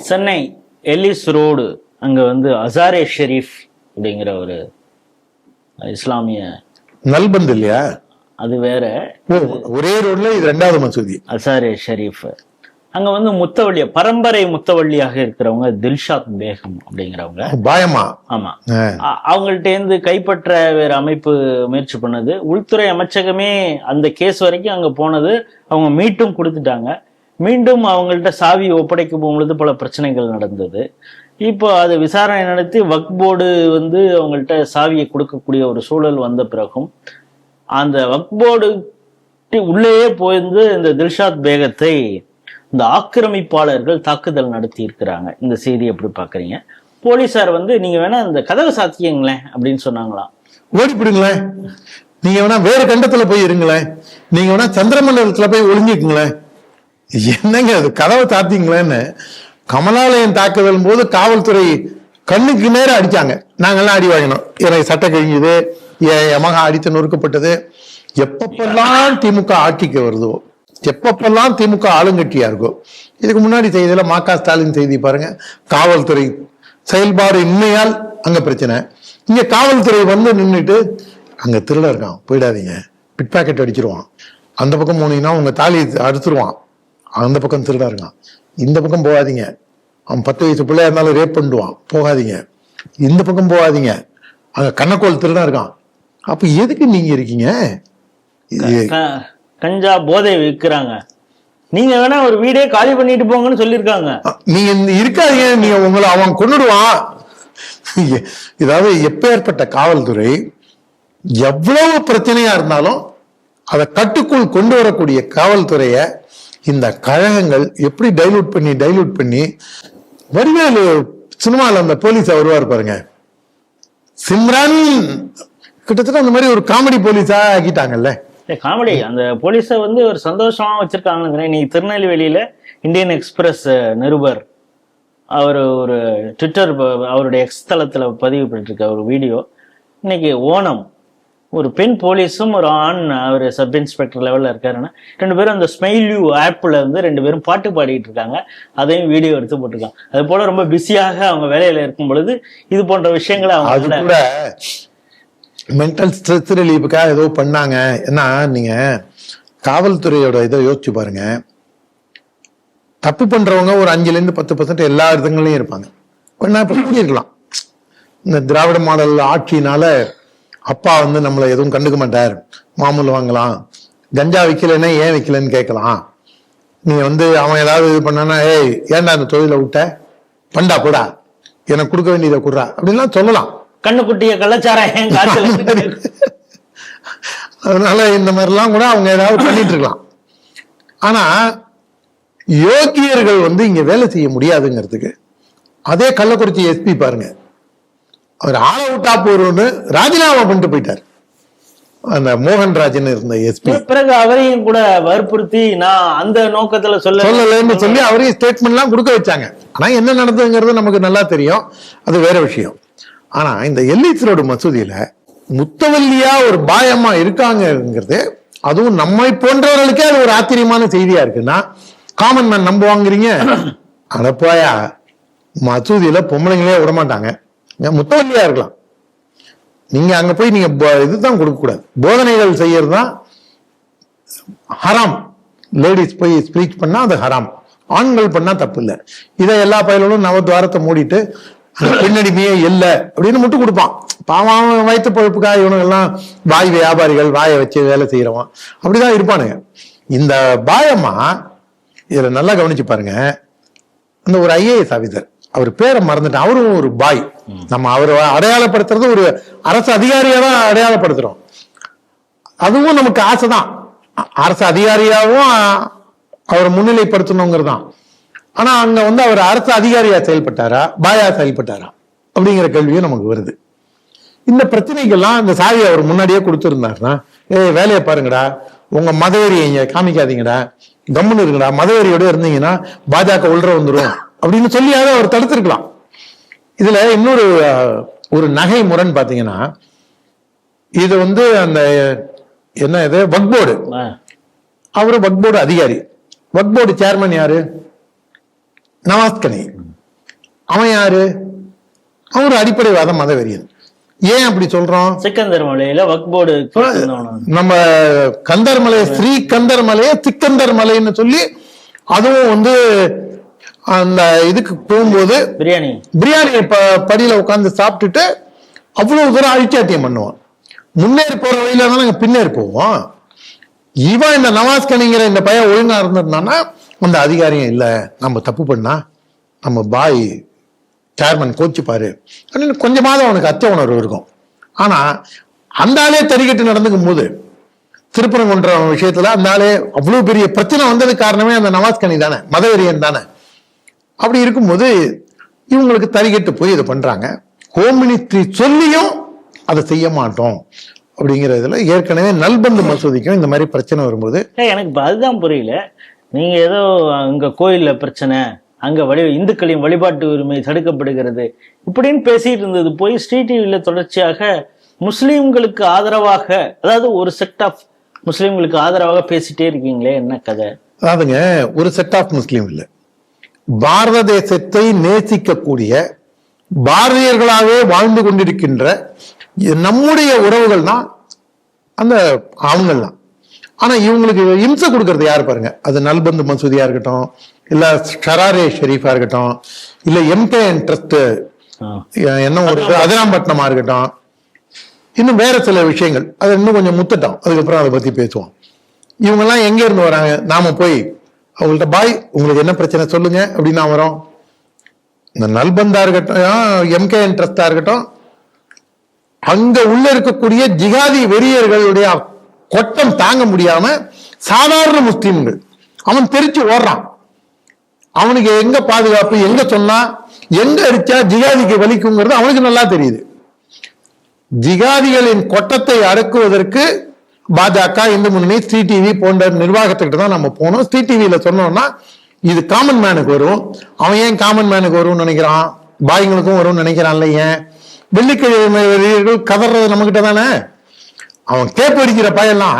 Chennai Ellis road அங்க வந்து அசாரே ஷெரீஃப் அப்படிங்கிற ஒரு இஸ்லாமிய நல்பந்து இல்லையா? அது வேற. ஒரே ரோட்ல இது ரெண்டாவது மசூதி. அசாரே ஷெரீஃப். அங்க வந்து முத்தவள்ளி பரம்பரை முத்தவள்ளியாக இருக்கிறவங்க தில்ஷாத் பேகம் அப்படிங்கிறவங்க. பாயமா ஆமா. அவங்கள்ட்ட இருந்து கைப்பற்ற வேற அமைப்பு முயற்சி பண்ணது. உள்துறை அமைச்சகமே அந்த கேஸ் வரைக்கும் அங்க போனது. அவங்க மீட்டும் கொடுத்துட்டாங்க. மீண்டும் அவங்கள்ட்ட சாவி ஒப்படைக்கும் பொழுது பல பிரச்சனைகள் நடந்தது. இப்போ அது விசாரணை நடத்தி வக் போர்டு வந்து அவங்கள்ட்ட சாவியை கொடுக்கக்கூடிய ஒரு சூழல் வந்த பிறகும் அந்த வக் போர்டு உள்ளேயே போயிருந்து இந்த தில்ஷாத் பேகத்தை இந்த ஆக்கிரமிப்பாளர்கள் தாக்குதல் நடத்தி இருக்கிறாங்க இந்த செய்தி எப்படி பாக்குறீங்க போலீசார் வந்து நீங்க வேணா இந்த கதவை சாத்தியங்களேன் அப்படின்னு சொன்னாங்களாம். ஓடிப்பிடுங்களேன் நீங்க வேணா வேறு கண்டத்துல போய் இருங்களேன். நீங்க வேணா சந்திரமண்டலத்துல போய் ஒளிஞ்சுக்குங்களேன். என்னங்க அது கதவை தாத்தீங்களேன்னு. கமலாலயம் தாக்குதல் போது காவல்துறை கண்ணுக்கு நேரம் அடிச்சாங்க. நாங்கெல்லாம் அடி வாங்கினோம். எனக்கு சட்டை கழிஞ்சது என் எமகா அடித்து நொறுக்கப்பட்டது. எப்பப்பெல்லாம் திமுக ஆட்சிக்கு வருதோ எப்பப்பெல்லாம் திமுக ஆளுங்கட்சியா இருக்கோ இதுக்கு முன்னாடி செய்தியில மா க. ஸ்டாலின் செய்தி பாருங்க. காவல்துறை செயல்பாடு இன்மையால் அங்க பிரச்சனை. இங்க காவல்துறை வந்து நின்றுட்டு அங்க திருட இருக்கான். போயிடாதீங்க. பிட் பாக்கெட் அடிச்சிருவான். அந்த பக்கம் போனீங்கன்னா உங்க தாலி அறுத்துருவான். அந்த பக்கம் திருடா இருக்கான் இந்த பக்கம் போகாதீங்க. அவன் பத்து வயசு பிள்ளையா இருந்தாலும் ரேப் பண்ணிடுவான். போகாதீங்க. இந்த பக்கம் போகாதீங்க. அங்க கண்ணக்கோல் திருடா இருக்கான் அப்ப எதுக்கு நீங்க இருக்கீங்க? கஞ்சா போதை விற்கிறாங்க. நீங்க வேணா ஒரு வீடே காலி பண்ணிட்டு போங்கன்னு சொல்லியிருக்காங்க. நீங்க இருக்காதீங்க. நீங்க உங்களை அவன் கொன்னுடுவான். இதாவது எப்பேற்பட்ட காவல்துறை எவ்வளவு பிரச்சனையா இருந்தாலும் அதை கட்டுக்குள் கொண்டு வரக்கூடிய காவல்துறைய இந்த கழகங்கள் எப்படி டைலூட் பண்ணி டைலூட் பண்ணி வடிவேலு சினிமாவில் அந்த போலீஸா வருவார் பாருங்க. சிம்ரன்! கிட்டத்தட்ட அந்த மாதிரி ஒரு காமெடி போலீஸா ஆக்கிட்டாங்கல்ல. காமெடி அந்த போலீஸை வந்து ஒரு சந்தோஷமா வச்சிருக்காங்க நீ திருநெல்வேலியில இந்தியன் எக்ஸ்பிரஸ் நிருபர். அவர் ஒரு ட்விட்டர் அவருடைய எக்ஸ் தளத்துல பதிவு பண்ணிருக்க ஒரு வீடியோ. இன்னைக்கு ஓணம். ஒரு பெண் போலீஸும் ஒரு ஆண் அவர் சப் இன்ஸ்பெக்டர் லெவல்ல இருக்காருன்னா ரெண்டு பேரும் அந்த ஸ்மைல்யூ ஆப்ல வந்து ரெண்டு பேரும் பாட்டு பாடிட்டு இருக்காங்க. அதையும் வீடியோ எடுத்து போட்டிருக்காங்க. அது போல ரொம்ப பிஸியாக அவங்க வேலையில இருக்கும் பொழுது இது போன்ற விஷயங்களை அவங்க கூட மென்டல் ஸ்ட்ரெஸ் ரிலீஃபுக்காக ஏதோ பண்ணாங்க. ஏன்னா நீங்க காவல்துறையோட இதை யோசிச்சு பாருங்க. தப்பு பண்றவங்க ஒரு அஞ்சுல இருந்து பத்து பர்சன்ட் எல்லா இடத்துங்களையும் இருப்பாங்க. கொஞ்ச இப்ப கூடியிருக்கலாம். இந்த திராவிட மாடல் ஆட்சியினால அப்பா வந்து நம்மளை எதுவும் கண்டுக்க மாட்டார். மாமூல் வாங்கலாம். கஞ்சா விற்கலைன்னா ஏன் விற்கலன்னு கேட்கலாம். நீங்க வந்து அவன் ஏதாவது இது பண்ணானா ஏய் ஏன்டா அந்த தொழிலை விட்ட? பண்டா போடா. எனக்கு கொடுக்க வேண்டியதை குடுறா. அப்படின்லாம் சொல்லலாம். கண்ணுக்குட்டிய கள்ளச்சாராயம் அதனால இந்த மாதிரிலாம் கூட அவங்க ஏதாவது பண்ணிட்டு இருக்கலாம். ஆனா யோக்கியர்கள் வந்து இங்க வேலை செய்ய முடியாதுங்கிறதுக்கு அதே கள்ளக்குறிச்சி எஸ்பி பாருங்க. அவர் ஆள விட்டா போறோம்னு ராஜினாமா பண்ணிட்டு போயிட்டார். அந்த மோகன்ராஜன் இருந்த எஸ்பி. பிறகு அவரையும் கூட வற்புறுத்தி நான் அந்த நோக்கத்துல சொல்ல சொல்லலைன்னு சொல்லி அவரையும் ஸ்டேட்மெண்ட்லாம் கொடுக்க வச்சாங்க. ஆனா என்ன நடந்ததுங்கிறது நமக்கு நல்லா தெரியும். அது வேற விஷயம். ஆனா இந்த எல்லிஸ் ரோடு மசூதியில முத்தவல்லியா ஒரு பாயமா இருக்காங்கங்கிறது அதுவும் நம்மை போன்றவர்களுக்கே அது ஒரு ஆச்சரியமான செய்தியா இருக்குன்னா காமன் மேன் நம்புவாங்கிறீங்க. அடப்பாயா மசூதியில பொம்பளைங்களே விட மாட்டாங்க முத்தவல்லியா இருக்கலாம். நீங்க அங்க போய் நீங்க இதுதான் கொடுக்க கூடாது போதனைகள் செய்யறது தான் ஹராம். லேடிஸ் போய் ஸ்பீச் பண்ணா அது ஹராம். ஆண்கள் பண்ணா தப்பு இல்லை இதை எல்லா பயலும் நவத்வாரத்தை மூடிட்டு பின்னடிமையே இல்லை அப்படின்னு முட்டு கொடுப்பான். பாவம் அவன் வயிற்று பொழுப்புக்காக இவனுங்க எல்லாம் வாய் வியாபாரிகள் வாயை வச்சு வேலை செய்யறவன். அப்படிதான் இருப்பானுங்க. இந்த பாயம்மா இதுல நல்லா கவனிச்சு பாருங்க. அந்த ஒரு ஐஏஎஸ் ஆபீசர் அவர் பேரை மறந்துட்டேன் அவரும் ஒரு பாய் நம்ம அவரை அடையாளப்படுத்துறது ஒரு அரசு அதிகாரியா தான் அடையாளப்படுத்துறோம். அதுவும் நமக்கு ஆசைதான் தான். அரசு அதிகாரியாவும் அவரை முன்னிலைப்படுத்தணுங்கிறது தான் ஆனா அங்க வந்து அவர் அரசு அதிகாரியா செயல்பட்டாரா? பாயா செயல்பட்டாரா? அப்படிங்கிற கேள்வியும் நமக்கு வருது. இந்த பிரச்சனைகள்லாம் இந்த சாவியை அவர் முன்னாடியே கொடுத்துருந்தாருன்னா ஏய் வேலையை பாருங்கடா. உங்க மதவெறியை காமிக்காதீங்கடா. கம்முன்னு இருக்குடா மதவெறியோட இருந்தீங்கன்னா பாஜக உள்ற வந்துடும் அப்படின்னு சொல்லியாவது அவர் தடுத்திருக்கலாம். இதுல இன்னொரு ஒரு நகை முரண் பாத்தீங்கன்னா இது வந்து அந்த என்ன இது? வக்போர்டு. அவரு வக்போர்டு அதிகாரி. வக்போர்டு சேர்மன் யாரு? நவாஸ் கனி அவன் யாரு? அவன் ஒரு அடிப்படைவாத மதவெறியன். ஏன் அப்படி சொல்றோம்? சிக்கந்தர் மலையில வக் போர்டு நம்ம கந்தர் மலை ஸ்ரீ கந்தர் மலையை திக்கந்தர் மலைன்னு சொல்லி அதுவும் வந்து அந்த இதுக்கு போகும்போது பிரியாணி. பிரியாணி ப படியில உட்காந்து சாப்பிட்டுட்டு அவ்வளவு தூரம் அழிச்சாட்டியம் பண்ணுவான். முன்னேறி போற வழியில தான் நாங்க பின்னேறி போவோம் இவன் இந்த நவாஸ் கனிங்கிற இந்த பையன் ஒழுங்கா இருந்திருந்தான்னா அந்த அதிகாரியம் இல்ல நம்ம தப்பு பண்ணா நம்ம பாய் சேர்மன் கோச்சுப்பாரு. அப்படின்னு கொஞ்சமாவது அவனுக்கு அச்ச உணர்வு இருக்கும். ஆனா அந்த ஆளே தறிக்கட்டு நடந்துக்கும் போது திருப்பரங்குன்றம் விஷயத்துல அந்த ஆளே அவ்வளவு பெரிய பிரச்சனை வந்ததுக்கு காரணமே அந்த நவாஸ் கனி தானே மதவெறியன் தானே. அப்படி இருக்கும்போது இவங்களுக்கு தறிகட்டு போய் இதை பண்றாங்க. ஹோம் மினிஸ்ட்ரி சொல்லியும் அதை செய்ய மாட்டோம் அப்படிங்கிறதுல ஏற்கனவே நல்பந்து மசூதிக்கும் இந்த மாதிரி பிரச்சனை வரும்போது எனக்கு அதுதான் புரியல. நீங்க ஏதோ அங்க கோயில்ல பிரச்சனை அங்க வழி இந்துக்களின் வழிபாட்டு உரிமை தடுக்கப்படுகிறது இப்படின்னு பேசிட்டு இருந்தது போய் ஸ்ரீ டிவியில தொடர்ச்சியாக முஸ்லிம்களுக்கு ஆதரவாக அதாவது ஒரு செட் ஆஃப் முஸ்லிம்களுக்கு ஆதரவாக பேசிட்டே இருக்கீங்களே என்ன கதை? அதாவதுங்க ஒரு செட் ஆஃப் முஸ்லீம் இல்லை. பாரத தேசத்தை நேசிக்கக்கூடிய பாரதியர்களாகவே வாழ்ந்து கொண்டிருக்கின்ற நம்முடைய உறவுகள் தான் அந்த அவங்கெல்லாம் ஆனா இவங்களுக்கு இம்சை கொடுக்கறது யாரு பாருங்க? அது நல்பந்து மசூதியா இருக்கட்டும் இல்ல ஷராரே ஷெரீஃபா இருக்கட்டும் இல்ல எம்கேஎன் ட்ரஸ்ட். என்ன ஒரு அதிராம்பட்டினமா இருக்கட்டும். இன்னும் வேற சில விஷயங்கள். அது இன்னும் கொஞ்சம் முத்தட்டும். அதுக்கப்புறம் அதை பத்தி பேசுவோம். இவங்கெல்லாம் எங்க இருந்து வராங்க? நாம போய் அவங்கள்ட்ட பாய் உங்களுக்கு என்ன பிரச்சனை? சொல்லுங்க. அப்படின்னு வரோம். இந்த நல்பந்தா இருக்கட்டும் எம்கே இன்ட்ரெஸ்டா இருக்கட்டும் அங்க உள்ள இருக்கக்கூடிய ஜிகாதி வெறியர்களுடைய கொட்டம் தாங்க முடியாம சாதாரண முஸ்லீம்கள் அவன் தெரிச்சு ஓடுறான். அவனுக்கு எங்க பாதுகாப்பு எங்க சொன்னா எங்க அடிச்சா ஜிகாதிக்கு வலிக்குங்கிறது அவனுக்கு நல்லா தெரியுது. ஜிகாதிகளின் கொட்டத்தை அடக்குவதற்கு பாஜக இந்து முன்னணி ஸ்ரீ டிவி போன்ற நிர்வாகத்துக்கிட்ட தான் நம்ம போனோம் ஸ்ரீ டிவியில சொன்னோம்னா இது காமன் மேனுக்கு வரும். அவன் ஏன் காமன் மேனுக்கு வரும்னு நினைக்கிறான்? பாய்ங்களுக்கும் வரும்னு நினைக்கிறான்ல ஏன் வெள்ளிக்கிழமை வெளியீடுகள் கதறது நம்ம கிட்ட தானே? அவன் கேப் அடிக்கிற பையெல்லாம்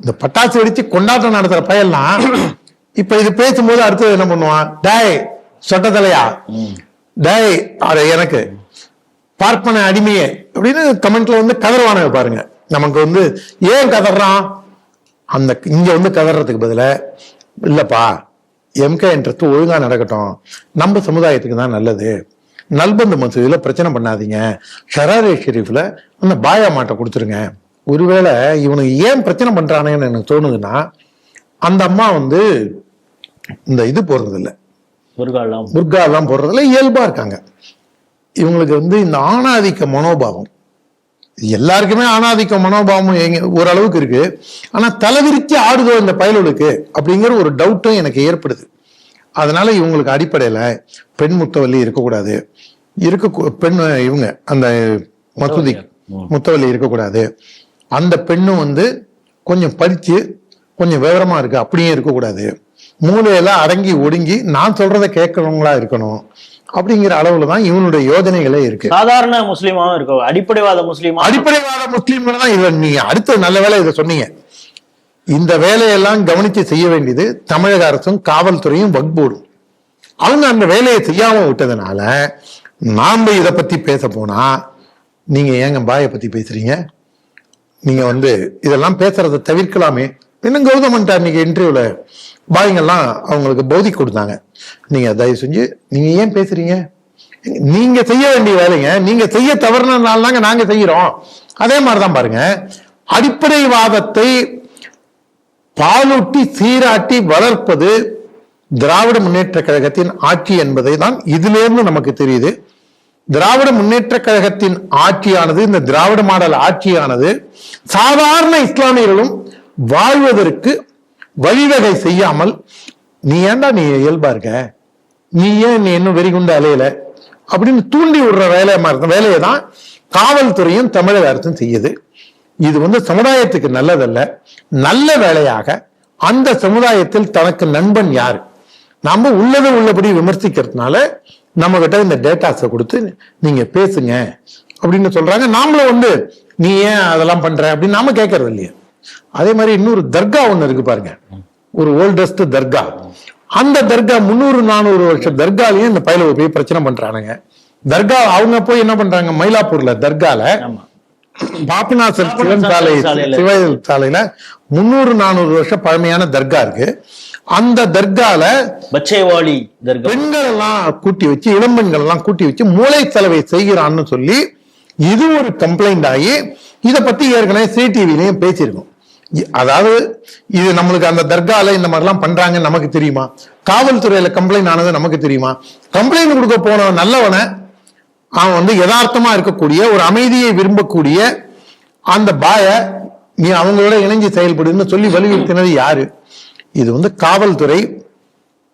இந்த பட்டாசு வெடிச்சு கொண்டாட்டம் நடத்துற பையெல்லாம் இப்ப இது பேசும்போது அடுத்தது என்ன பண்ணுவான்? டேய் சொட்ட தலையா டேய் அட எனக்கு பார்ப்பன அடிமையே அப்படின்னு கமெண்ட்ல வந்து கதறுவானுங்க பாருங்க. நமக்கு வந்து ஏன் கதறான்? அந்த இங்க வந்து கதறதுக்கு பதிலா இல்லப்பா எம்கேன்றது ஒழுங்கா நடக்கட்டும். நம்ம சமுதாயத்துக்கு தான் நல்லது. நல்பந்து மசூதியில பிரச்சனை பண்ணாதீங்க. ஷராரே ஷெரீஃப்ல அந்த பாயா மாட்டை கொடுத்துருங்க. ஒருவேளை இவனுக்கு ஏன் பிரச்சனை பண்றானேன்னு எனக்கு தோணுதுன்னா அந்த அம்மா வந்து இந்த இது போடுறது இல்ல முருகாலாம் புர்கா எல்லாம் போடுறதுல இயல்பா இருக்காங்க. இவங்களுக்கு வந்து இந்த ஆணாதிக்க மனோபாவம். எல்லாருக்குமே ஆணாதிக்க மனோபாவம் எங்க ஓரளவுக்கு இருக்கு. ஆனா தலைவிரிச்சு ஆடுதோ இந்த பயலுக்கு அப்படிங்கிற ஒரு டவுட்டும் எனக்கு ஏற்படுது. அதனால இவங்களுக்கு அடிப்படையில பெண் முத்தவல்லி இருக்கக்கூடாது. இருக்க பெண் இவங்க அந்த மசூதி முத்தவல்லி இருக்கக்கூடாது. அந்த பெண்ணும் வந்து கொஞ்சம் படிச்சு கொஞ்சம் விவரமா இருக்கு. அப்படியே இருக்கக்கூடாது. மூளையில அடங்கி ஒடுங்கி நான் சொல்றதை கேட்கறவங்களா இருக்கணும். அப்படிங்கிற அளவுல தான் இவனுடைய யோஜனைகளே இருக்கு. சாதாரண முஸ்லீமாவும் இருக்கும் அடிப்படைவாத முஸ்லீமா அடிப்படைவாத முஸ்லீம்கள் தான் இதை நீங்க அடுத்த நல்ல வேலை இதை சொன்னீங்க. இந்த வேலையெல்லாம் கவனிச்சு செய்ய வேண்டியது தமிழக அரசும் காவல்துறையும் வக்போர்டும் அவங்க அந்த வேலையை செய்யாம விட்டதுனால நாம இதை பத்தி பேச போனா நீங்க ஏங்க பாயை பத்தி பேசுறீங்க? நீங்க வந்து இதெல்லாம் பேசுறதை தவிர்க்கலாமே. இன்னும் கௌதமன்ட்ட அன்னைக்கு இன்டர்வியூவில் பாய்ங்கெல்லாம் அவங்களுக்கு பௌதி கொடுத்தாங்க. நீங்கள் தயவு செஞ்சு நீங்கள் ஏன் பேசுறீங்க? நீங்கள் செய்ய வேண்டிய வேலைங்க. நீங்கள் செய்ய தவறுனதுனால தாங்க நாங்கள் செய்கிறோம் அதே மாதிரிதான் பாருங்க. அடிப்படைவாதத்தை பாலூட்டி சீராட்டி வளர்ப்பது திராவிட முன்னேற்ற கழகத்தின் ஆட்சி என்பதை தான் இதிலிருந்து நமக்கு தெரியுது. திராவிட முன்னேற்ற கழகத்தின் ஆட்சியானது இந்த திராவிட மாடல் ஆட்சியானது சாதாரண இஸ்லாமியர்களும் வாழ்வதற்கு வழிவகை செய்யாமல் நீ ஏன்டா நீ இயல்பா இருக்க? நீ ஏன் நீ இன்னும் வெறிகுண்டு அலையில? அப்படின்னு தூண்டி விடுற வேலை வேலையை தான் காவல்துறையும் தமிழக அரசும் செய்யுது. இது வந்து சமுதாயத்துக்கு நல்லதல்ல. நல்ல வேலையாக அந்த சமுதாயத்தில் தனக்கு நண்பன் யார்? நம்ம உள்ளதை உள்ளபடி விமர்சிக்கிறதுனால நம்ம கிட்ட இந்த டேட்டாஸை கொடுத்து நீங்க பேசுங்க அப்படின்னு சொல்றாங்க. நாமளும் வந்து நீ ஏன் அதெல்லாம் பண்ற? அப்படின்னு நாம கேட்கறது இல்லையா. அதே மாதிரி இன்னொரு தர்கா ஒண்ணு இருக்கு பாருங்க. ஒரு ஓல்டஸ்ட் தர்கா. அந்த தர்கா முந்நூறு நானூறு வருஷம் தர்காலையும் இந்த பயில போய் பிரச்சனை பண்றானுங்க. தர்கா அவங்க போய் என்ன பண்றாங்க? மயிலாப்பூர்ல தர்கால பாபநாசர் சிவன் சாலை. சிவ சாலையில முந்நூறு நானூறு வருஷம் பழமையான தர்கா இருக்கு. அந்த தர்கால பச்சைவாளி தர்கா. பெண்கள் எல்லாம் கூட்டி வச்சு இளம்பெண்கள் எல்லாம் கூட்டி வச்சு மூளை செலவை செய்கிறான்னு சொல்லி இது ஒரு கம்ப்ளைண்ட் ஆகி இதை பத்தி ஏற்கனவே சி டிவிலையும் பேசியிருக்கோம். அதாவது இது நம்மளுக்கு அந்த தர்கால இந்த மாதிரிலாம் பண்றாங்கன்னு நமக்கு தெரியுமா? காவல்துறையில கம்ப்ளைண்ட் ஆனது நமக்கு தெரியுமா? கம்ப்ளைண்ட் கொடுக்க போனவன் நல்லவனை அவன் வந்து யதார்த்தமா இருக்கக்கூடிய ஒரு அமைதியை விரும்பக்கூடிய அந்த பாய நீ அவங்களோட இணைஞ்சு செயல்படுன்னு சொல்லி வலியுறுத்தினது யாரு? இது வந்து காவல்துறை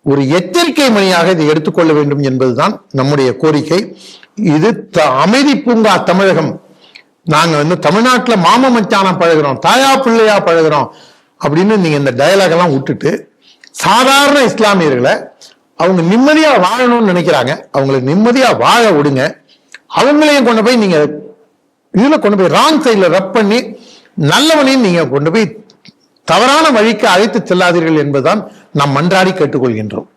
ஒரு எச்சரிக்கை மணியாக இதை எடுத்துக்கொள்ள வேண்டும் என்பதுதான் நம்முடைய கோரிக்கை. இது த- அமைதி பூங்கா தமிழகம் நாங்க வந்து தமிழ்நாட்டில் மாம மச்சானா பழகிறோம் தாயா பிள்ளையா பழகுறோம் அப்படின்னு நீங்க இந்த டயலாக் எல்லாம் விட்டுட்டு சாதாரண இஸ்லாமியர்களை அவங்க நிம்மதியா வாழணும்னு நினைக்கிறாங்க. அவங்களுக்கு நிம்மதியா வாழ விடுங்க. அவங்களையும் கொண்டு போய் நீங்க இதுல கொண்டு போய் ராங் சைட்ல ரப் பண்ணி நல்லவனையும் நீங்க கொண்டு போய் தவறான வழிக்கு அழைத்து செல்லாதீர்கள் என்பதுதான் நாம் மன்றாடி கேட்டுக்கொள்கின்றோம்.